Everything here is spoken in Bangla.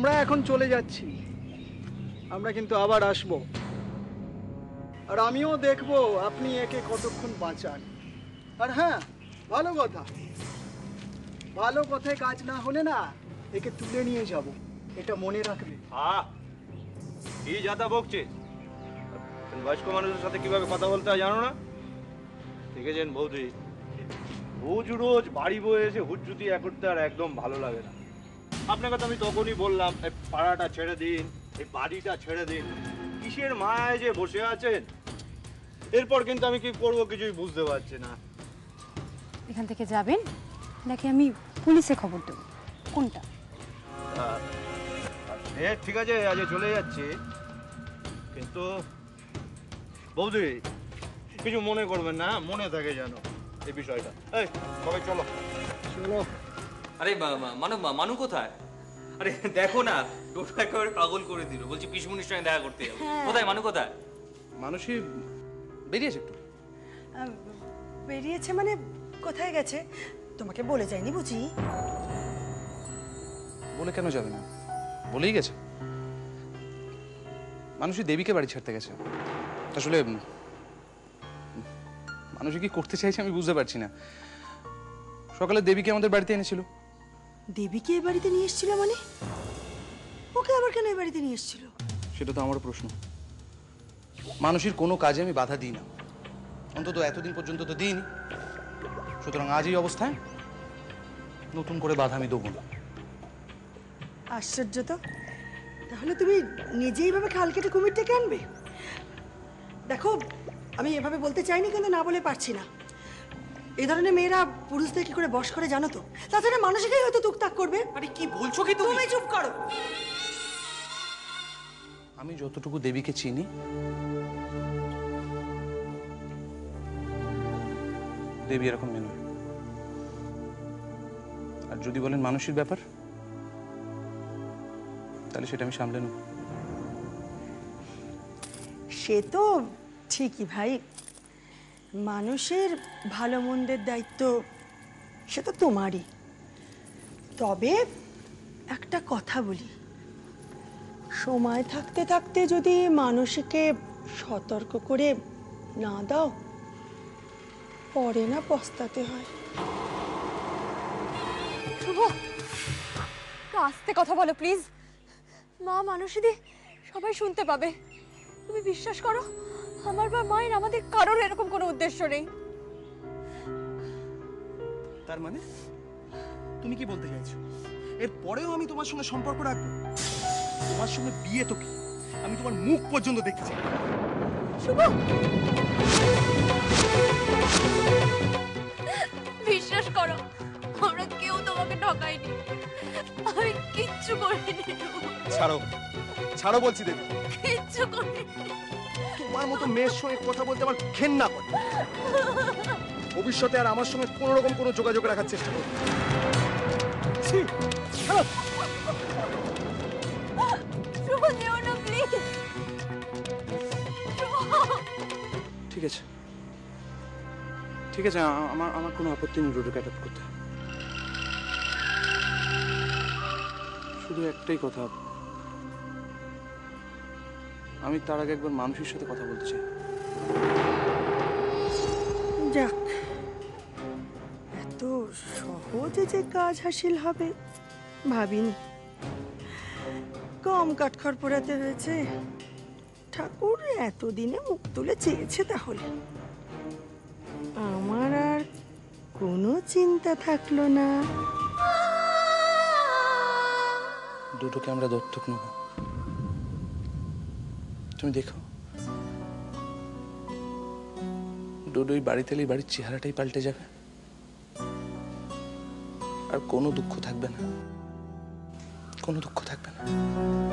আমরা এখন চলে যাচ্ছি। আমরা কিন্তু আবার আসব। আর আমিও দেখব আপনি একে কতক্ষণ বাঁচান। আর হ্যাঁ ভালো কথা। ভালো কথায় কাজ না হলে না একে তুলে নিয়ে যাব। এটা মনে রাখবে। আহ, কি যাতা বকছিস বয়স্ক মানুষের সাথে কীভাবে কথা বলতে হয় জানো না? দেখেছেন বৌদি? রোজ রোজ বাড়ি বয়ে এসে হুজ্জুতি এক করতে আর একদম ভালো লাগে না। আপনাকে তো আমি তখনই বললাম এই পাড়াটা ছেড়ে দিন এই বাড়িটা ছেড়ে দিন। কিসের মায়ায় যে বসে আছেন? এরপর কিন্তু আমি কি করব কিছুই বুঝতে পারছি না। এখান থেকে যাবেন নাকি আমি পুলিশে খবর দেবো? কোনটা? এ ঠিক আছে আজ চলে যাচ্ছি। কিন্তু বৌদি কিছু মনে করবেন না মনে থাকে যেন এই বিষয়টা। এই সবাই চলো। চলো। আরে মানু মানু কোথায়? আরে দেখো না টোটো একেবারে পাগল করে দিল। বলছি পিসমুনির সঙ্গে দেখা করতে যাব। কোথায় মানু কোথায়? মানুষই বেরিয়েছে একটু। বেরিয়েছে মানে কোথায় গেছে? তোমাকে বলে যায়নি বুঝি? বলে কেন যাবে না? বলেই গেছে। মানুষই দেবীকে বাড়ি ছাড়তে গেছে। আসলে মানুষই কি করতে চাইছে আমি বুঝতে পারছি না। সকালে দেবীকে আমাদের বাড়িতে এনেছিল। দেবীকে এ বাড়িতে নিয়ে এসেছিল মানে? ওকে আবার কেন এ বাড়িতে নিয়ে এসেছিল? সেটা তো আমার প্রশ্ন। মানুষের কোনো কাজে আমি বাধা দিই না। অন্তত এতদিন পর্যন্ত তো দিইনি। সুতরাং আজ এই অবস্থায় নতুন করে বাধা আমি দেবো না। আশ্চর্য তো। তাহলে তুমি নিজেই ভাবে খাল কেটে কুমির ডেকে আনবে? দেখো আমি এভাবে বলতে চাইনি কিন্তু না বলে পারছি না। এই ধরনের মেয়েরা পুরুষদের কি করে বশ করে জানো তো? তাছাড়া মানুষকেই হয়তো টুকটাক করবে। আরে কি বলছো কি তুমি? তুমি চুপ করো। আমি যতটুকু দেবীকে চিনি দেবী এরকম মেয়ে নয়। আর যদি বলেন মানুষের ব্যাপার তাহলে সেটা আমি সামলে নেব। সে তো ঠিকই ভাই। মানুষের ভালো মন্দের দায়িত্ব সে তো তোমারই। তবে একটা কথা বলি। সময় থাকতে থাকতে যদি মানুষকে সতর্ক করে না দাও, পরে না পস্তাতে হয়। আস্তে কথা বলো, প্লিজ। মা মানুষদি সবাই শুনতে পাবে। তুমি বিশ্বাস করো? আমার বা মায়ের আমাদের কারোর এরকম কোনো উদ্দেশ্য নেই। তার মানে? তুমি কি বলতে চাইছো? এর পরেও আমি তোমার সঙ্গে সম্পর্ক রাখব? তোমার সঙ্গে বিয়ে তো কি? আমি তোমার মুখ পর্যন্ত দেখতে চাই। শুভ! বিশ্বাস করো আমরা কেউ তোমাকে ঠকাইনি। আমি কিচ্ছু করিনি। ছাড়ো। ছাড়ো বলছি দেবী। কিচ্ছু তোমার মতো মেয়ের সঙ্গে কথা বলতে আমার ঘেন্না করে। ভবিষ্যতে আর আমার সঙ্গে কোনো রকম কোনো যোগাযোগ রাখার চেষ্টা করো। ঠিক আছে। ঠিক আছে আমার আমার কোনো আপত্তি নেই রোডে ক্যাট করতে। শুধু একটাই কথা। আমি তার আগে একবার মানুষের সাথে কথা বলতে চাই যাক এত সহজে যে কাজ হাসিল হবে ভাবিনি। কম কাঠখড় পোড়াতে হয়েছে। ঠাকুর এতদিনে মুখ তুলে চেয়েছে তাহলে। আমার আর কোনো চিন্তা থাকল না। দুটোকে আমরা দত্তক নেব। তুমি দেখো। ডোডোই বাড়িতে এলে বাড়ির চেহারাটাই পাল্টে যাবে। আর কোনো দুঃখ থাকবে না। কোনো দুঃখ থাকবে না।